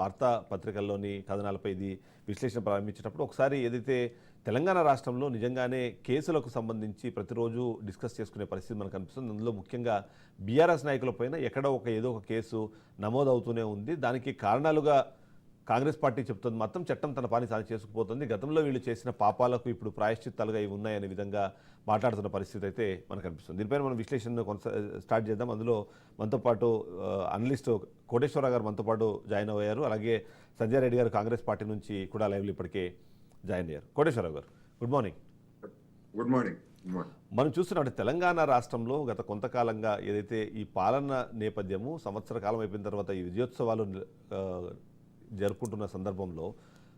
వార్తాపత్రికల్లోని కథనాలపై ఇది విశ్లేషణ ప్రారంభించేటప్పుడు ఒకసారి ఏదైతే తెలంగాణ రాష్ట్రంలో నిజంగానే కేసులకు సంబంధించి ప్రతిరోజు డిస్కస్ చేసుకునే పరిస్థితి మనకు కనిపిస్తుంది అందులో ముఖ్యంగా బీఆర్ఎస్ నాయకులపైన ఎక్కడో ఒక ఏదో ఒక కేసు నమోదవుతూనే ఉంది. దానికి కారణాలుగా కాంగ్రెస్ పార్టీ చెప్తుంది మొత్తం చట్టం తన పని తాను చేసుకుపోతుంది. గతంలో వీళ్ళు చేసిన పాపాలకు ఇప్పుడు ప్రాయశ్చిత్తాలుగా ఇవి ఉన్నాయనే విధంగా మాట్లాడుతున్న పరిస్థితి అయితే మనకు కనిపిస్తుంది దీనిపైన మనం విశ్లేషణ కొనసా స్టార్ట్ చేద్దాం. అందులో మనతో పాటు అనలిస్ట్ కోటేశ్వరరావు గారు మనతో పాటు జాయిన్ అయ్యారు. అలాగే సంజయ్ రెడ్డి గారు కాంగ్రెస్ పార్టీ నుంచి కూడా లైవ్లో ఇప్పటికే జాయిన్ అయ్యారు. కోటేశ్వరరావు గారు గుడ్ మార్నింగ్. Good morning. మనం చూస్తున్నట్టు తెలంగాణ రాష్ట్రంలో గత కొంతకాలంగా ఏదైతే ఈ పాలన నేపథ్యము సంవత్సర కాలం అయిపోయిన తర్వాత ఈ విజయోత్సవాలు జరుపుకుంటున్న సందర్భంలో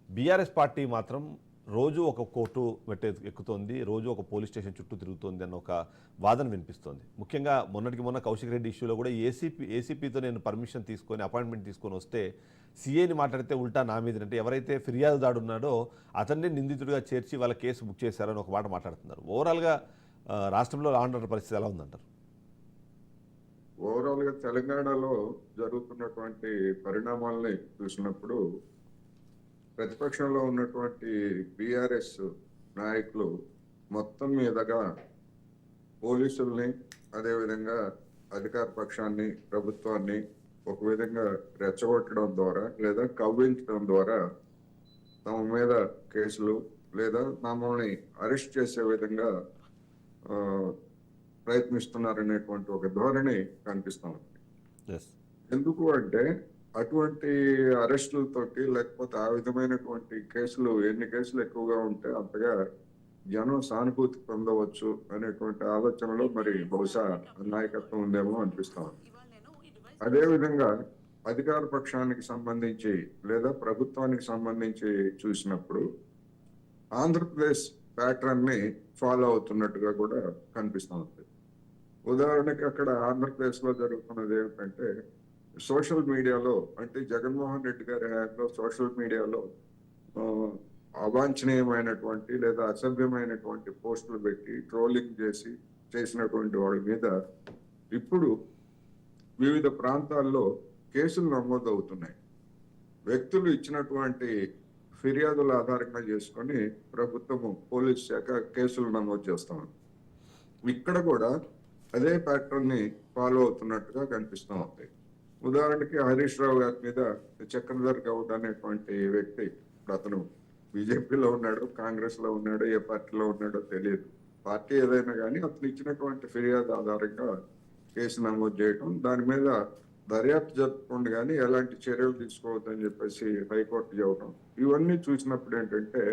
బీఆర్ఎస్ పార్టీ మాత్రం రోజు ఒక కోర్టు మెట్ట ఎక్కుతోంది రోజు ఒక పోలీస్ స్టేషన్ చుట్టూ తిరుగుతోంది అన్న ఒక వాదన వినిపిస్తోంది. ముఖ్యంగా మొన్నటికి మొన్న కౌశిక్ రెడ్డి ఇష్యూలో కూడా ఏసీపీ ఏసీపీతో నేను పర్మిషన్ తీసుకొని అపాయింట్మెంట్ తీసుకొని వస్తే సీఏని మాట్లాడితే ఉల్టా నా మీద అంటే ఎవరైతే ఫిర్యాదుదాడు ఉన్నాడో అతన్ని నిందితుడిగా చేర్చి వాళ్ళ కేసు బుక్ చేశారని ఒక మాట మాట్లాడుతున్నారు. ఓవరాల్గా రాష్ట్రంలో లా ఆర్డర్ పరిస్థితి ఎలా ఉందంటారు? ఓవరాల్గా తెలంగాణలో జరుగుతున్నటువంటి పరిణామాలని చూసినప్పుడు ప్రతిపక్షంలో ఉన్నటువంటి బీఆర్ఎస్ నాయకులు మొత్తం మీదగా పోలీసుల్ని అదేవిధంగా అధికార పక్షాన్ని ప్రభుత్వాన్ని ఒక విధంగా రెచ్చగొట్టడం ద్వారా లేదా కవ్వించడం ద్వారా తమ మీద కేసులు లేదా మమ్మల్ని అరెస్ట్ చేసే విధంగా ప్రయత్నిస్తున్నారనేటువంటి ఒక ధోరణి కనిపిస్తా ఉంది ఎందుకు అంటే అటువంటి అరెస్టులతోటి లేకపోతే ఆ విధమైనటువంటి కేసులు ఎన్ని కేసులు ఎక్కువగా ఉంటే అంతగా జనం సానుభూతి పొందవచ్చు అనేటువంటి ఆలోచనలో మరి బహుశా నాయకత్వం ఉందేమో అనిపిస్తా ఉంది. అదే విధంగా అధికార పక్షానికి సంబంధించి లేదా ప్రభుత్వానికి సంబంధించి చూసినప్పుడు ఆంధ్రప్రదేశ్ ప్యాటర్న్ని ఫాలో అవుతున్నట్టుగా కూడా కనిపిస్తా ఉంది. ఉదాహరణకి అక్కడ ఆంధ్రప్రదేశ్లో జరుగుతున్నది ఏమిటంటే సోషల్ మీడియాలో అంటే జగన్మోహన్ రెడ్డి గారి హయాంలో సోషల్ మీడియాలో అవాంఛనీయమైనటువంటి లేదా అసభ్యమైనటువంటి పోస్టులు పెట్టి ట్రోలింగ్ చేసి చేసినటువంటి వాళ్ళ మీద ఇప్పుడు వివిధ ప్రాంతాల్లో కేసులు నమోదవుతున్నాయి. వ్యక్తులు ఇచ్చినటువంటి ఫిర్యాదుల ఆధారంగా చేసుకొని ప్రభుత్వము పోలీస్ శాఖ కేసులు నమోదు చేస్తాం ఇక్కడ కూడా అదే ప్యాటర్న్ని ఫాలో అవుతున్నట్టుగా కనిపిస్తూ ఉంది. ఉదాహరణకి హరీష్ రావు గారి మీద చక్రధర్ గౌడ్ అనేటువంటి వ్యక్తి ఇప్పుడు అతను బీజేపీలో ఉన్నాడు కాంగ్రెస్లో ఉన్నాడు ఏ పార్టీలో ఉన్నాడో తెలియదు. పార్టీ ఏదైనా కానీ అతను ఇచ్చినటువంటి ఫిర్యాదు ఆధారంగా కేసు నమోదు చేయడం దాని మీద దర్యాప్తు జరుపుకోండి కానీ ఎలాంటి చర్యలు తీసుకోవద్దని చెప్పేసి హైకోర్టు చెప్పడం ఇవన్నీ చూసినప్పుడు ఏంటంటే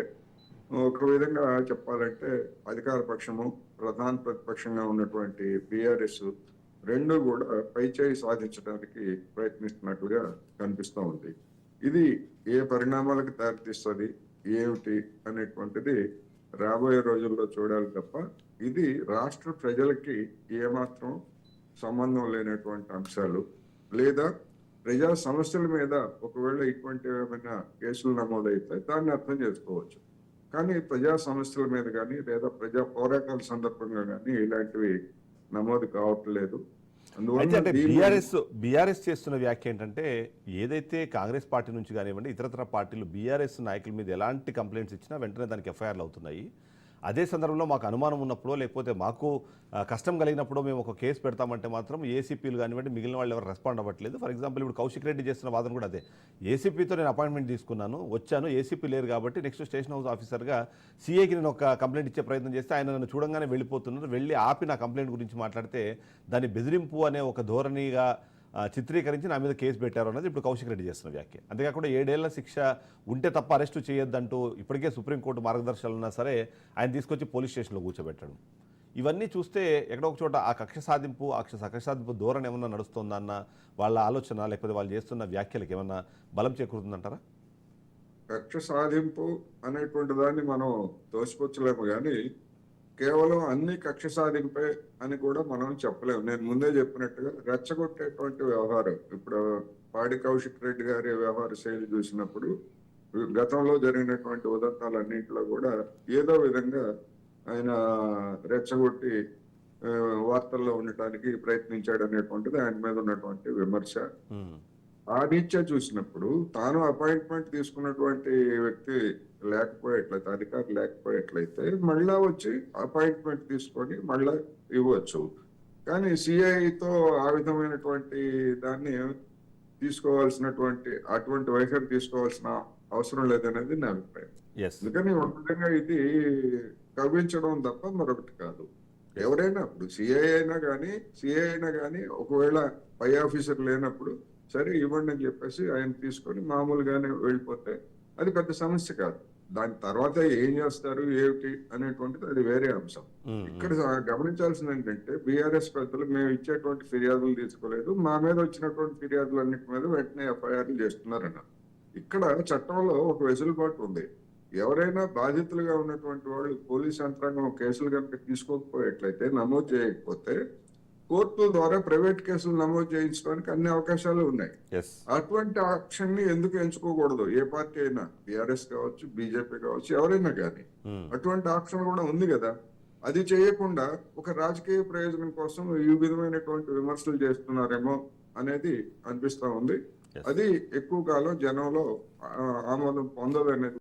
ఒక విధంగా చెప్పాలంటే అధికార పక్షము ప్రధాన ప్రతిపక్షంగా ఉన్నటువంటి బీఆర్ఎస్ రెండు కూడా పైచేయి సాధించడానికి ప్రయత్నిస్తున్నట్లుగా కనిపిస్తూ ఉంది. ఇది ఏ పరిణామాలకు దారితీస్తుంది? ఏమిటి? అనేటువంటిది రాబోయే రోజుల్లో చూడాలి తప్ప ఇది రాష్ట్ర ప్రజలకి ఏమాత్రం సంబంధం లేనటువంటి అంశాలు. లేదా ప్రజా సమస్యల మీద ఒకవేళ ఇటువంటి ఏమైనా కేసులు నమోదైతే దాన్ని అర్థం చేసుకోవచ్చు. కానీ ప్రజా సమస్యల మీద కానీ లేదా ప్రజా పోరాటాల సందర్భంగా కానీ ఇలాంటివి నమోదు కావట్లేదు. అందువల్ల బీఆర్ఎస్ బీఆర్ఎస్ చేస్తున్న వ్యాఖ్య ఏంటంటే ఏదైతే కాంగ్రెస్ పార్టీ నుంచి కానివ్వండి ఇతరతర పార్టీలు బీఆర్ఎస్ నాయకుల మీద ఎలాంటి కంప్లైంట్స్ ఇచ్చినా వెంటనే దానికి ఎఫ్ఐఆర్లు అవుతున్నాయి. అదే సందర్భంలో మాకు అనుమానం ఉన్నప్పుడో లేకపోతే మాకు కష్టం కలిగినప్పుడు మేము ఒక కేసు పెడతామంటే మాత్రం ఏసీపీలు కానివ్వండి మిగిలిన వాళ్ళు ఎవరు రెస్పాండ్ అవ్వట్లేదు. ఫర్ ఎగ్జాంపుల్ ఇప్పుడు కౌశిక్ రెడ్డి చేస్తున్న వాదన కూడా అదే. ఏసీపీతో నేను అపాయింట్మెంట్ తీసుకున్నాను వచ్చాను ఏసీపీ లేరు కాబట్టి నెక్స్ట్ స్టేషన్ హౌస్ ఆఫీసర్గా సీఏకి నేను ఒక కంప్లైంట్ ఇచ్చే ప్రయత్నం చేస్తే ఆయన నన్ను చూడంగానే వెళ్ళిపోతున్నారు. వెళ్ళి ఆపి నా కంప్లైంట్ గురించి మాట్లాడితే దాన్ని బెదిరింపు అనే ఒక ధోరణిగా చిత్రీకరించి నా మీద కేసు పెట్టారు అన్నది ఇప్పుడు కౌశిక్ రెడ్డి చేస్తున్న వ్యాఖ్య. అంతేకాకుండా ఏడేళ్ళ శిక్ష ఉంటే తప్ప అరెస్టు చేయొద్దంటూ ఇప్పటికే సుప్రీంకోర్టు మార్గదర్శనాలు ఉన్నా సరే ఆయన తీసుకొచ్చి పోలీస్ స్టేషన్లో కూర్చోబెట్టడం. ఇవన్నీ చూస్తే ఎక్కడో ఒక చోట ఆ కక్ష సాధింపు ఆ కక్ష కక్ష సాధింపు ధోరణి ఏమన్నా నడుస్తుందన్న వాళ్ళ ఆలోచన లేకపోతే వాళ్ళు చేస్తున్న వ్యాఖ్యలకు ఏమన్నా బలం చేకూరుతుందంటారా? కక్ష సాధింపు అనేటువంటి దాన్ని మనం తోసిపుచ్చలేము కానీ కేవలం అన్ని కక్ష సాధింపే అని కూడా మనం చెప్పలేము. నేను ముందే చెప్పినట్టుగా రెచ్చగొట్టేటువంటి వ్యవహారం. ఇప్పుడు పాడి కౌశిక్ రెడ్డి గారి వ్యవహార శైలి చూసినప్పుడు గతంలో జరిగినటువంటి ఉదంతాలన్నింటిలో కూడా ఏదో విధంగా ఆయన రెచ్చగొట్టి వార్తల్లో ఉండటానికి ప్రయత్నించాడు అనేటువంటిది ఆయన మీద ఉన్నటువంటి విమర్శ. ఆ రీత్యా చూసినప్పుడు తాను అపాయింట్మెంట్ తీసుకున్నటువంటి వ్యక్తి లేకపోయేట్లయితే అధికారి లేకపోయేట్లయితే మళ్ళా వచ్చి అపాయింట్మెంట్ తీసుకొని మళ్ళా ఇవ్వచ్చు. కానీ సిఐతో ఆ విధమైనటువంటి దాన్ని తీసుకోవాల్సినటువంటి అటువంటి వైఖరి తీసుకోవాల్సిన అవసరం లేదనేది నా అభిప్రాయం. అందుకని ఒక విధంగా ఇది కవ్వించడం తప్ప మరొకటి కాదు. ఎవరైనా ఇప్పుడు సిఐ అయినా కానీ సిఐ అయినా కానీ ఒకవేళ పై ఆఫీసర్ లేనప్పుడు సరే ఇవ్వండి అని చెప్పేసి ఆయన తీసుకొని మామూలుగానే వెళ్ళిపోతే అది పెద్ద సమస్య కాదు. దాని తర్వాత ఏం చేస్తారు ఏమిటి అనేటువంటిది అది వేరే అంశం. ఇక్కడ గమనించాల్సింది ఏంటంటే బీఆర్ఎస్ పెద్దలు మేము ఇచ్చేటువంటి ఫిర్యాదులు తీసుకోలేదు. మా మీద వచ్చినటువంటి ఫిర్యాదులన్నిటి మీద వెంటనే ఎఫ్ఐఆర్లు చేస్తున్నారన్నారు. ఇక్కడ చట్టంలో ఒక వెసులుబాటు ఉంది. ఎవరైనా బాధితులుగా ఉన్నటువంటి వాళ్ళు పోలీస్ యంత్రాంగం కేసులు కనుక తీసుకోకపోయేట్లయితే నమోదు చేయకపోతే కోర్టుల ద్వారా ప్రైవేట్ కేసులు నమోదు చేయించడానికి అన్ని అవకాశాలు ఉన్నాయి. అటువంటి ఆప్షన్ని ఎందుకు ఎంచుకోకూడదు? ఏ పార్టీ అయినా బీఆర్ఎస్ కావచ్చు బీజేపీ కావచ్చు ఎవరైనా కానీ. అటువంటి ఆప్షన్ కూడా ఉంది కదా. అది చేయకుండా ఒక రాజకీయ ప్రయోజనం కోసం ఈ విధమైనటువంటి విమర్శలు చేస్తున్నారేమో అనేది అనిపిస్తా ఉంది. అది ఎక్కువ కాలం జనంలో ఆమోదం పొందదు అనేది